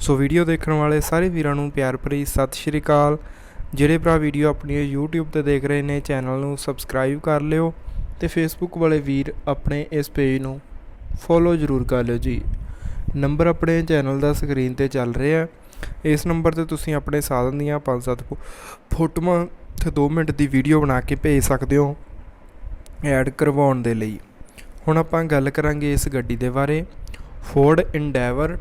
So video ਦੇਖਣ ਵਾਲੇ ਸਾਰੇ ਵੀਰਾਂ ਨੂੰ ਪਿਆਰ ਭਰੀ ਸਤਿ ਸ਼੍ਰੀ ਅਕਾਲ। ਜਿਹੜੇ ਭਰਾ ਵੀਡੀਓ ਆਪਣੀ YouTube ਤੇ ਦੇਖ ਰਹੇ ਨੇ, ਚੈਨਲ ਨੂੰ ਸਬਸਕ੍ਰਾਈਬ ਕਰ ਲਿਓ ਤੇ Facebook ਵਾਲੇ ਵੀਰ ਆਪਣੇ ਇਸ ਪੇਜ ਨੂੰ ਫੋਲੋ ਜ਼ਰੂਰ ਕਰ ਲਿਓ ਜੀ। ਨੰਬਰ ਆਪਣੇ ਚੈਨਲ ਦਾ ਸਕਰੀਨ ਤੇ ਚੱਲ ਰਿਹਾ ਇਸ ਨੰਬਰ ਤੇ ਤੁਸੀਂ ਆਪਣੇ ਸਾਧਨ ਦੀਆਂ 5-7 ਫੋਟੋਆਂ ਤੇ 2 ਮਿੰਟ ਦੀ ਵੀਡੀਓ ਬਣਾ ਕੇ ਭੇਜ ਸਕਦੇ ਹੋ ਐਡ ਕਰਵਾਉਣ ਦੇ ਲਈ। ਹੁਣ ਆਪਾਂ ਗੱਲ ਕਰਾਂਗੇ ਇਸ ਗੱਡੀ ਦੇ ਬਾਰੇ। ਫੋਰਡ ਇੰਡੈਵਰ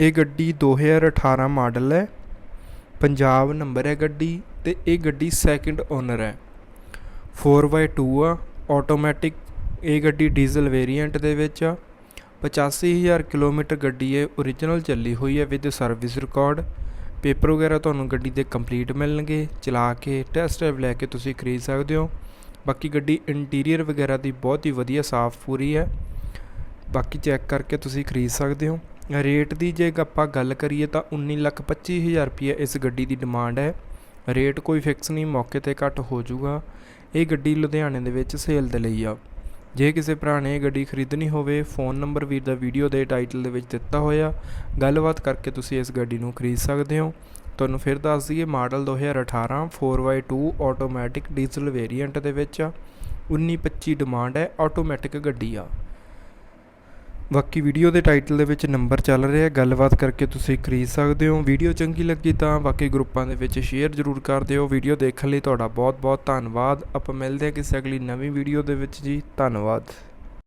ਇਹ ਗੱਡੀ 2018 ਮਾਡਲ ਹੈ। ਪੰਜਾਬ ਨੰਬਰ ਹੈ ਗੱਡੀ ਅਤੇ ਇਹ ਗੱਡੀ ਸੈਕਿੰਡ ਓਨਰ ਹੈ। 4x2 ਆ ਆਟੋਮੈਟਿਕ ਇਹ ਗੱਡੀ ਡੀਜ਼ਲ ਵੇਰੀਐਂਟ ਦੇ ਵਿੱਚ ਆ। 85000 ਕਿਲੋਮੀਟਰ ਗੱਡੀ ਹੈ origignal ਚੱਲੀ ਹੋਈ ਹੈ ਵਿਦ ਸਰਵਿਸ ਰਿਕਾਰਡ ਪੇਪਰ ਵਗੈਰਾ ਤੁਹਾਨੂੰ ਗੱਡੀ ਦੇ ਕੰਪਲੀਟ ਮਿਲਣਗੇ। ਚਲਾ ਕੇ ਟੈਸਟ ਡਰਾਈਵ ਲੈ ਕੇ ਤੁਸੀਂ ਖਰੀਦ ਸਕਦੇ ਹੋ। ਬਾਕੀ ਗੱਡੀ ਇੰਟੀਰੀਅਰ ਵਗੈਰਾ ਦੀ ਬਹੁਤ ਹੀ ਵਧੀਆ ਸਾਫ਼ ਪੂਰੀ ਹੈ। ਬਾਕੀ ਚੈੱਕ ਕਰਕੇ ਤੁਸੀਂ ਖਰੀਦ ਸਕਦੇ ਹੋ। ਰੇਟ ਦੀ ਜੇ ਆਪਾਂ ਗੱਲ ਕਰੀਏ ਤਾਂ 1925000 ਰੁਪਏ ਇਸ ਗੱਡੀ ਦੀ ਡਿਮਾਂਡ ਹੈ। ਰੇਟ ਕੋਈ ਫਿਕਸ ਨਹੀਂ, ਮੌਕੇ ਤੇ ਘੱਟ ਹੋ ਜਾਊਗਾ। ਇਹ ਗੱਡੀ ਲੁਧਿਆਣੇ ਦੇ ਵਿੱਚ ਸੇਲ ਦੇ ਲਈ ਆ। ਜੇ ਕਿਸੇ ਭਰਾ ਨੇ ਇਹ ਗੱਡੀ ਖਰੀਦਣੀ ਹੋਵੇ ਫੋਨ ਨੰਬਰ ਵੀਰ ਦਾ ਵੀਡੀਓ ਦੇ ਟਾਈਟਲ ਦੇ ਵਿੱਚ ਦਿੱਤਾ ਹੋਇਆ। ਗੱਲਬਾਤ ਕਰਕੇ ਤੁਸੀਂ ਇਸ ਗੱਡੀ ਨੂੰ ਖਰੀਦ ਸਕਦੇ ਹੋ। ਤੁਹਾਨੂੰ ਫਿਰ ਦੱਸ ਦਈਏ, model 2018 4x2 automatic diesel variant ਦੇ ਵਿੱਚ ਆ। 1925 ਡਿਮਾਂਡ ਹੈ ਆਟੋਮੈਟਿਕ ਗੱਡੀ ਆ। ਬਾਕੀ ਵੀਡੀਓ ਦੇ ਟਾਈਟਲ ਦੇ ਵਿੱਚ ਨੰਬਰ ਚੱਲ ਰਿਹਾ ਗੱਲਬਾਤ ਕਰਕੇ ਤੁਸੀਂ ਖਰੀਦ ਸਕਦੇ ਹੋ। ਵੀਡੀਓ ਚੰਗੀ ਲੱਗੀ ਤਾਂ ਬਾਕੀ ਗਰੁੱਪਾਂ ਦੇ ਵਿੱਚ ਸ਼ੇਅਰ ਜ਼ਰੂਰ ਕਰ ਦਿਓ। ਵੀਡੀਓ ਦੇਖਣ ਲਈ ਤੁਹਾਡਾ ਬਹੁਤ ਬਹੁਤ ਧੰਨਵਾਦ। ਆਪਾਂ ਮਿਲਦੇ ਹਾਂ ਕਿਸੇ ਅਗਲੀ ਨਵੀਂ ਵੀਡੀਓ ਦੇ ਵਿੱਚ ਜੀ। ਧੰਨਵਾਦ।